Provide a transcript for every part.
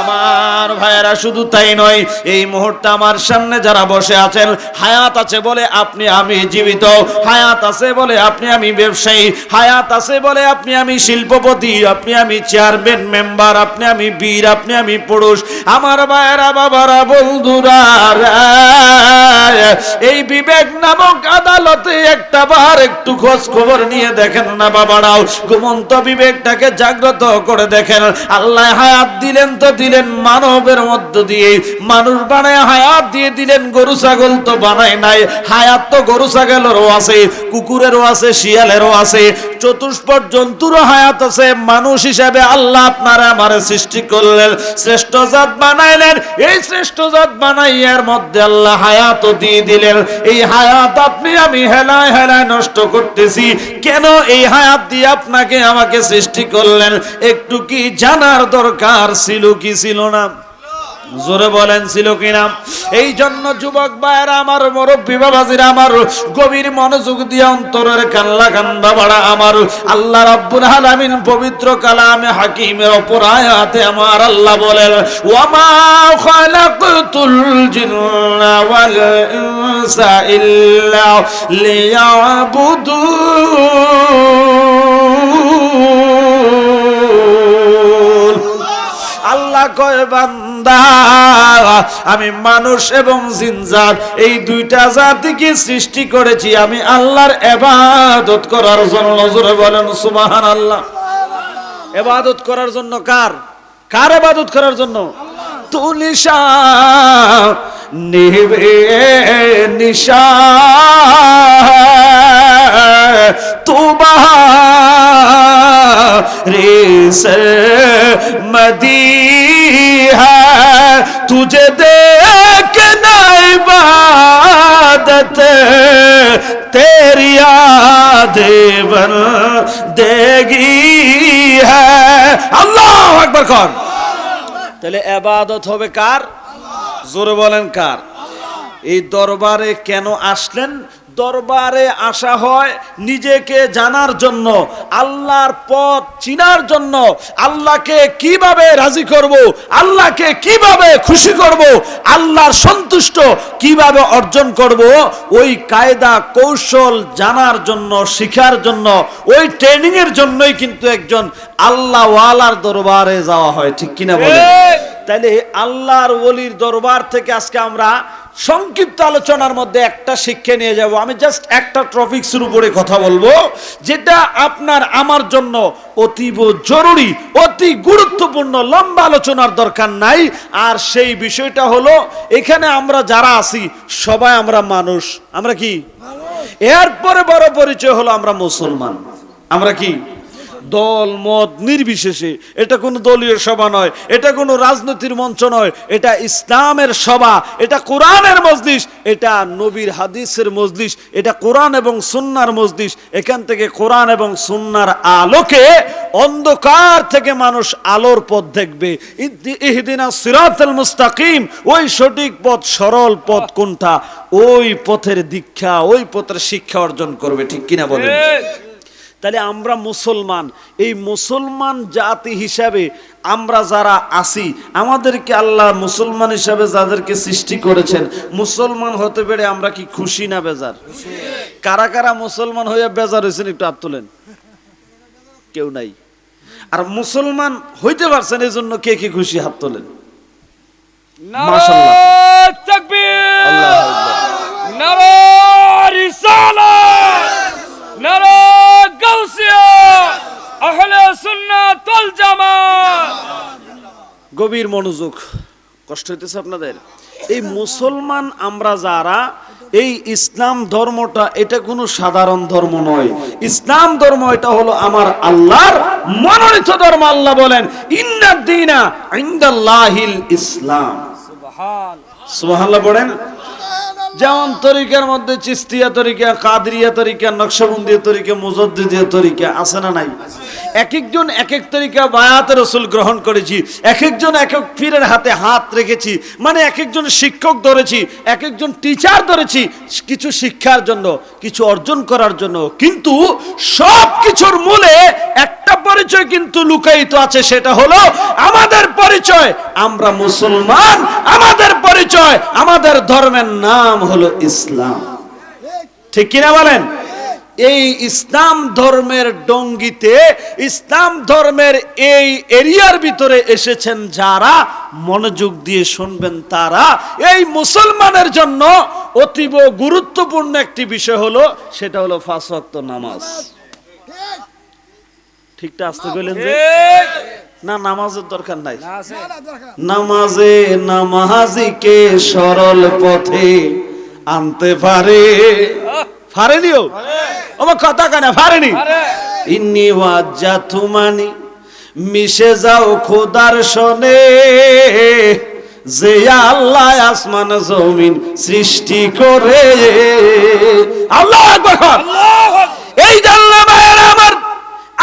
আমার ভাইয়েরা, শুধু তাই নয়, এই মুহূর্তে আমার সামনে যারা বসে আছেন, হায়াত আছে বলে আপনি আমি জীবিত, হায়াত আছে বলে আপনি আমি ব্যবসায়ী, হায়াত আছে বলে আপনি আমি শিল্পপতি, আপনি আমি চেয়ারম্যান, মেম্বার, আপনি আমি বীর, আপনি আমি পুরুষ। আমার ভাইয়েরা, বাবারা, বন্ধুরা এই বিবেক নামক আদালতে একটা বার একটু খোঁজ খবর নিয়ে দেখেন না বাবারাও, ঘুমন্ত বিবেকটাকে জাগ্রত করে দেখেন। আল্লাহ হায়াত দিলেন তো দিলেন। মানবের মধ্য দিয়ে। মানুষ বানায়, হায়াত দিয়ে দিলেন, গরু, ছাগল তো বানায় নাই। হায়াত তো গরু, ছাগলেরও আছে, কুকুরেরও আছে, শিয়ালেরও আছে। চতুষ্পদ জন্তুরও হায়াত আছে। মানুষ হিসাবে আল্লাহ আপনারা আমার সৃষ্টি করলেন, শ্রেষ্ঠ জাত বানাইলেন। এই শ্রেষ্ঠ জাত বানাইয়ার মধ্যে আল্লাহ হায়াত দিয়ে দিলেন। এই হায়াত আপনি, আমি হেলায় হেলায় নষ্ট করতেছি। কেন এই হায়াত দিয়ে আপনাকে আমাকে সৃষ্টি করলেন? একটু কি জানার দরকার ছিল কি ছিল না। জোরে বলেন, ছিল কিনা? এই জন্য যুবক ভাইয়েরা, আমার মুরব্বী বাবাজিরা, আমার গভীর মনোযোগ দিয়ে অন্তরের কান্লা কান্দা বাড়া আমার আল্লাহ রাব্বুল আলামিন পবিত্র কালামে হাকিমের অপর আয়াতে আমার আল্লাহ বলেন, ওয়ামা খালাকতুল জিন্না ওয়াল ইনসা ইল্লা লিয়াবুদুন। কয় বান্দা, আমি মানুষ এবং জিনজার, এই দুইটা জাতিকে সৃষ্টি করেছি, আমি আল্লাহর এবাদত করার জন্য। নজরে বলেন সুমাহান আল্লাহ এবাদত করার জন্য কার? কার এবাদত করার জন্য? তুলিশা নিবে নিশা। তোমা মদী है तुझे देखना इबादत तेरी याद बन देगी है আল্লাহ একবার কর তাহলে এবাদত হবে কার জোরে বলেন কার এই দরবারে কেন আসলেন দরবারে আসা হয় নিজেকে জানার জন্য আল্লাহর পথ চিনার জন্য আল্লাহকে কীভাবে রাজি করব আল্লাহকে কীভাবে খুশি করব আল্লাহর সন্তুষ্ট কীভাবে অর্জন করব ওই কায়দা কৌশল জানার জন্য শিখার জন্য ওই ট্রেনিং এর জন্যই কিন্তু একজন আল্লাহ ওয়ালার দরবারে যাওয়া হয়। ঠিক কিনা বলে তাইলে আল্লাহর ওলির দরবার থেকে আজকে আমরা সংক্ষিপ্ত আলোচনার মধ্যে একটা শিক্ষা নিয়ে যাব। আমি জাস্ট একটা টপিক্সের উপরে কথা বলব যেটা আপনার আমার জন্য অতীব জরুরি অতি গুরুত্বপূর্ণ লম্বা আলোচনার দরকার নাই। আর সেই বিষয়টা হলো এখানে আমরা যারা আছি সবাই আমরা মানুষ। আমরা কি? এরপরে বড় পরিচয় হলো আমরা মুসলমান। আমরা কি? দল, মত নির্বিশেষে। এটা কোনো দলীয় সভা নয়, এটা কোনো রাজনীতির মঞ্চ নয়, এটা ইসলামের সভা, এটা কোরআনের মজলিস, এটা নবীর হাদিসের মজলিস, এটা কোরআন এবং সুন্নার মজলিস। এখান থেকে কোরআন এবং সুন্নার আলোকে অন্ধকার থেকে মানুষ আলোর পথ দেখবে। ইহদি- ইহদিনা সিরাতাল মুস্তাকিম, ওই সঠিক পথ, সরল পথ কোনটা? ওই পথের দীক্ষা, ওই পথের শিক্ষা অর্জন করবে, ঠিক কিনা বলেন? তাহলে আমরা মুসলমান। এই মুসলমান জাতি হিসাবে আমরা যারা আছি আমাদেরকে আল্লাহ মুসলমান হিসাবে যাদেরকে সৃষ্টি করেছেন মুসলমান হতে পেরে আমরা কি খুশি না বেজার? কারা কারা মুসলমান হয়ে বেজার হয়েছেন একটু হাত তোলেন। কেউ নাই। আর মুসলমান হইতে পারছেন এই জন্য কে কে খুশি হাত তোলেন? মাশাআল্লাহ। তাকবীর। আল্লাহু আকবার। নারায় রিসালাত। জামাত। গভীর মনোযোগ কষ্ট হইতেছে আপনাদের? এই মুসলমান আমরা যারা এই ইসলাম ধর্মটা এটা কোনো সাধারণ ধর্ম নয়। ইসলাম ধর্ম এটা হলো আমার আল্লাহর মনোনীত ধর্ম আল্লাহ বলেন ইন্নাদ্দিনা ইনদাল্লাহিল ইসলাম। সুবহানাল্লাহ পড়েন। যেমন তরিকার মধ্যে চিস্তিয়া তরিকা কাদরিয়া তরিকা নকশবন্দিয়া তরিকা মুজদ্দিদিয়া তরিকা আছে না নাই? এক একজন এক এক তরিকা বায়াত রসুল গ্রহণ করেছি। এক একজন এক এক পীরের হাতে হাত রেখেছি। মানে এক একজন শিক্ষক ধরেছি এক একজন টিচার ধরেছি কিছু শিক্ষার জন্য, কিছু অর্জন করার জন্য। কিন্তু সব কিছুর মূলে একটা পরিচয় কিন্তু লুকায়িত আছে, সেটা হলো আমাদের পরিচয়। আমরা মুসলমান, আমাদের পরিচয়, আমাদের ধর্মের নাম হলো ইসলাম। ঠিক কিনা বলেন? এই ইসলাম ধর্মের ডঙ্গিতে ইসলাম ধর্মের এই এরিয়ার ভিতরে এসেছেন যারা মনোযোগ দিয়ে শুনবেন তারা। এই মুসলমানের জন্য অতীব গুরুত্বপূর্ণ একটি বিষয় হলো সেটা হলো ফাঁস ওয়াক্ত নামাজ। ঠিকটা আসতে কইলেন যে? না নামাজের দরকার নাই। নামাজে নামাজিকে সরল পথে আনতে পারে। পারেনিও? আমার কথা কানে পারেনি ইনি ইন্নি ওয়াজ্জা তুমানি মিশে যাও খোদার সনে। যে আল্লাহ আসমান জমিন সৃষ্টি করে। আল্লাহ আকবার। আল্লাহু আকবার। এই জানলা ভাইয়ের আমার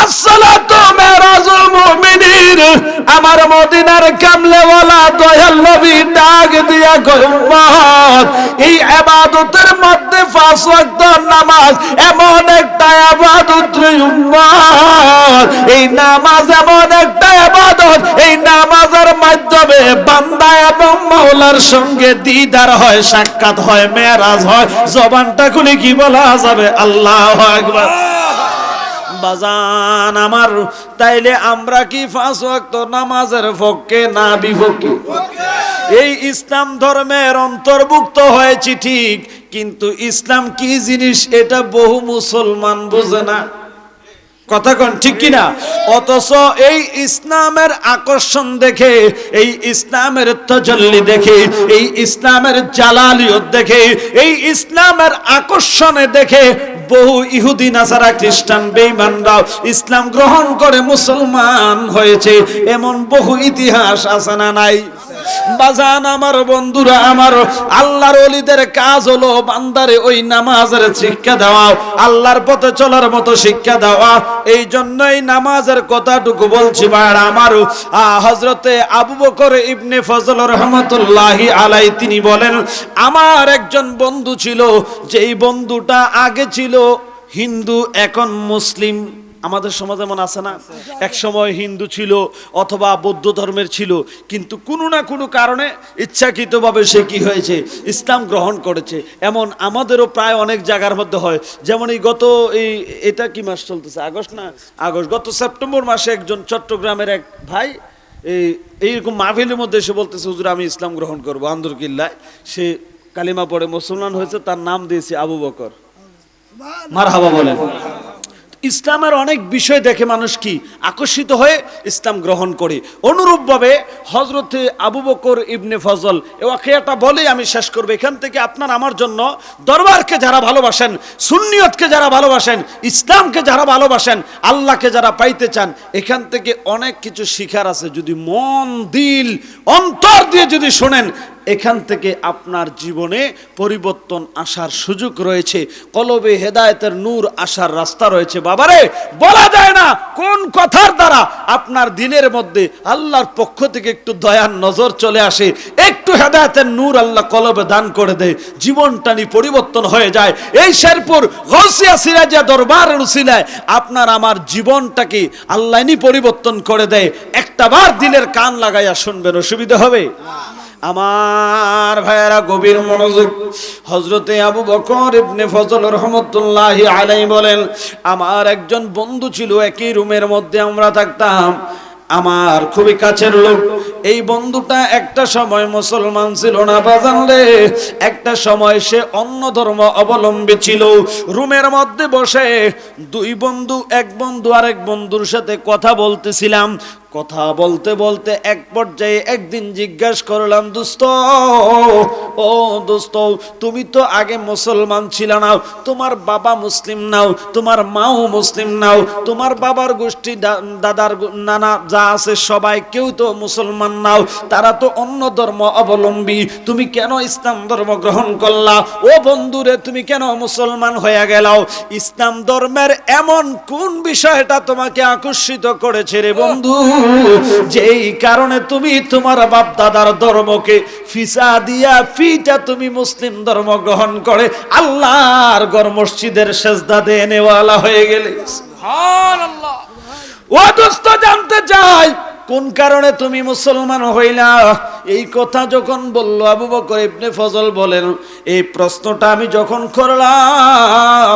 আসসালাতু মেরাজুল মুমিনিন, আমার মদিনার কামলেওয়ালা দয়াল নবী ডাক দিয়া উম্মত এই ইবাদতের মধ্যে পাঁচ ওয়াক্ত নামাজ এমন একটা ইবাদত উম্মত এই নামাজ এমন একটা ইবাদত এই নামাজের মাধ্যমে বান্দা এবং মাওলার সঙ্গে দিদার হয়, সাক্ষাৎ হয়, মেরাজ হয়। জবানটা খুলে কি বলা যাবে? আল্লাহু আকবার। বাজান আমার। তাইলে আমরা কি পাঁচ ওয়াক্ত নামাজের পক্ষে না বিপক্ষে? এই ইসলাম ধর্মের অন্তর্ভুক্ত হয়েছি ঠিক, কিন্তু ইসলাম কি জিনিস এটা বহু মুসলমান বোঝে না। কথা কন, ঠিক কিনা? অথচ এই ইসলামের আকর্ষণ দেখে, এই ইসলামের তজল্লি দেখে, এই ইসলামের জালালিয়ত দেখে, এই ইসলামের আকর্ষণে দেখে বহু ইহুদি, নাসারা খ্রিস্টান, বেঈমানরাও ইসলাম গ্রহণ করে মুসলমান হয়েছে। এমন বহু ইতিহাস আছে না নাই? বাজান আমার বন্ধুরা, আমার আল্লাহর ওলিদের কাজ হলো বান্দারে ওই নামাজের শিক্ষা দেওয়া, আল্লাহর পথে চলার মতো শিক্ষা দেওয়া। এই জন্যই নামাজের কথাটুকু বলছি ভাইরা আমার হজরতে আবু বকর ইবনে ফজল রহমতুল্লাহি আলাই তিনি বলেন, আমার একজন বন্ধু ছিল, যেই বন্ধুটা আগে ছিল হিন্দু, এখন মুসলিম। আমাদের সমাজ এমন আছে না? এক সময় হিন্দু ছিল অথবা বৌদ্ধ ধর্মের ছিল কিন্তু কোনো না কোনো কারণে ইচ্ছাকৃতভাবে সে কি হয়েছে? ইসলাম গ্রহণ করেছে। এমন আমাদেরও প্রায় অনেক জায়গার মধ্যে হয়। যেমন এই গত এই এটা কি মাস চলতেছে? আগস্ট না? আগস্ট। গত সেপ্টেম্বর মাসে একজন চট্টগ্রামের এক ভাই এই এইরকম মাহফিলের মধ্যে এসে বলতেছে হুজুর আমি ইসলাম গ্রহণ করব। আন্দরকিল্লায় সে কালিমা পড়ে মুসলমান হয়েছে তার নাম দিয়েছে আবু বকর। মার হাবা বলেন। ইসলামের অনেক বিষয় দেখে মানুষ কি আকর্ষিত হয়ে ইসলাম গ্রহণ করে। অনুরূপভাবে হজরতে আবু বকর ইবনে ফজল এ ওয়াকিয়াটা বলেই আমি শেষ করব। এখান থেকে আপনার আমার জন্য দরবারকে যারা ভালোবাসেন, সুন্নিয়তকে যারা ভালোবাসেন, ইসলামকে যারা ভালোবাসেন, আল্লাহকে যারা পাইতে চান, এখান থেকে অনেক কিছু শিখার আছে। যদি মন, দিল, অন্তর দিয়ে যদি শোনেন এখান থেকে আপনার জীবনে পরিবর্তন আসার সুযোগ রয়েছে। কলবে হেদায়েতের নূর আসার রাস্তা রয়েছে। বাবারে, বলা যায় না কোন কথার দ্বারা আপনার দিনের মধ্যে আল্লাহর পক্ষ থেকে একটু দয়ার নজর চলে আসে। একটু হেদায়তের নূর আল্লাহ কলবে দান করে দেয়। জীবনটানি পরিবর্তন হয়ে যায়। এই শেরপুর গৌসিয়া সিরাজিয়া দরবার রুসিলায় আপনার আমার জীবনটাকে আল্লাহনি পরিবর্তন করে দেয়। একটা বার দিলের কান লাগাইয়া শুনবেন, অসুবিধা হবে? আমার ভাইয়েরা গভীর মনোযোগ হজরতে আবু বকর ইবনে ফজল রহমতুল্লাহ আলাই বলেন, আমার একজন বন্ধু ছিল, একই রুমের মধ্যে আমরা থাকতাম। আমার খুবই কাছের লোক। এই বন্ধুটা একটা সময় মুসলমান ছিল না বাজানলে একটা সময় সে অন্য ধর্ম অবলম্বী ছিল। রুমের মধ্যে বসে দুই বন্ধু, এক বন্ধু আরেক বন্ধুর সাথে কথা বলতেছিলাম। কথা বলতে বলতে এক পর্যায়ে একদিন জিজ্ঞাসা করলাম, দোস্ত, ও দোস্ত, তুমি তো আগে মুসলমান ছিল না, তোমার বাবা মুসলিম নাও, তোমার মাও মুসলিম নাও, তোমার বাবার গোষ্ঠী দাদার নানা যা আছে সবাই কেউ তো মুসলমান নাও, তারা তো অন্য ধর্ম অবলম্বী, তুমি কেন ইসলাম ধর্ম গ্রহণ করলা? ও বন্ধুরে, তুমি কেন মুসলমান হয়ে গেলাও? ইসলাম ধর্মের এমন কোন বিষয়টা তোমাকে আকর্ষিত করেছে রে বন্ধু? যেই কারণে তুমি তোমার বাপ দাদার ধর্মকে ফিসা দিয়া ফিটা তুমি মুসলিম ধর্ম গ্রহণ করে আল্লাহর গর মসজিদের সেজদা দিয়ে নেওয়ালা হয়ে গেলে। ও দোস্ত জানতে চাই কোন কারণে তুমি মুসলমান হইলা? এই কথা যখন বলল আবু বকর ইবনে ফজল বলেন, এই প্রশ্নটা আমি যখন করলাম,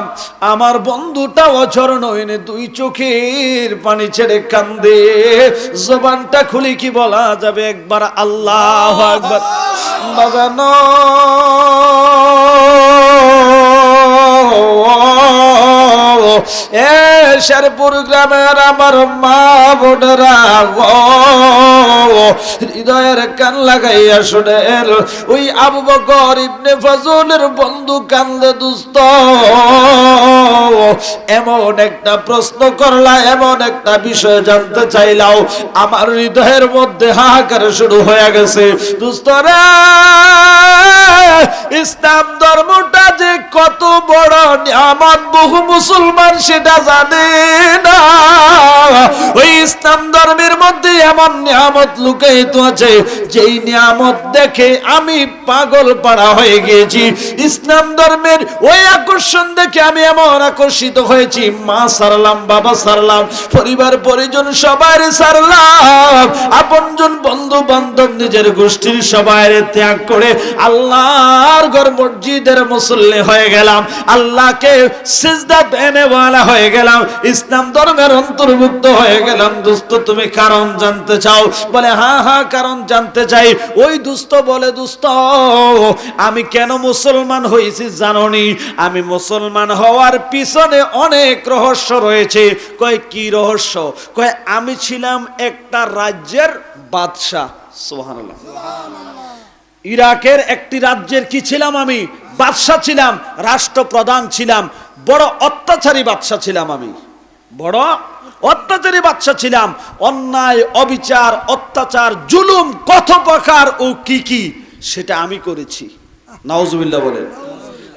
আমার বন্ধুটা অচর নইনে দুই চোখের পানি ছেড়ে কান্দে। জবানটা খুলে কি বলা যাবে? একবার আল্লাহ একবার বাজানো। এ শেরপুর গ্রামের আমার মা বোনেরা হৃদয়ের কান লাগাইয়া শুনেন, ওই আবু বকর ইবনে ফজলের বন্ধু কান্দে দুস্ত এমন একটা প্রশ্ন করলা, এমন একটা বিষয় জানতে চাইলাও, আমার হৃদয়ের মধ্যে হাহাকার শুরু হয়ে গেছে। ইসলাম ধর্মটা যে কত বড় নিয়ামত, বহু মুসলমান সেটা জানে। পরিবার, পরিজন সবার সারলাম, আপনজন বন্ধু বান্ধব নিজের গোষ্ঠীর সবাই ত্যাগ করে আল্লাহর ঘর মসজিদের মুসল্লি হয়ে গেলাম, আল্লাহকে সিজদা দেনেওয়ালা হয়ে গেলাম ইসলাম ধর্মের অন্তর্ভুক্ত হয়ে গেলাম দোস্ত তুমি কারণ জানতে চাও। বলে হ্যাঁ হ্যাঁ কারণ জানতে চাই। ওই দুস্থ বলে, দুস্থ, আমি কেন মুসলমান হয়েছি জাননি? আমি মুসলমান হওয়ার পিছনে অনেক রহস্য রয়েছে। কয়, কি রহস্য? কয়, আমি ছিলাম একটা রাজ্যের বাদশাহ। সোহানুল্লাহ ইরাকের একটি রাজ্যের কি ছিলাম আমি? বাদশাহ ছিলাম, রাষ্ট্রপ্রধান ছিলাম, বড় অত্যাচারী বাদশাহ ছিলাম আমি। বড় অত্যাচারী বাদশাহ ছিলাম। অন্যায়, অবিচার, অত্যাচার, জুলুম কত প্রকার ও কি কি সেটা আমি করেছি। নাউজুবিল্লাহ বলেন।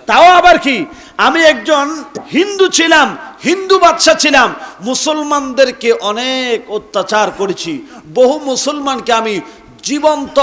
তাও আবার কি? আমি একজন হিন্দু ছিলাম, হিন্দু বাদশা ছিলাম। মুসলমানদেরকে অনেক অত্যাচার করেছি। বহু মুসলমানকে আমি জীবন্ত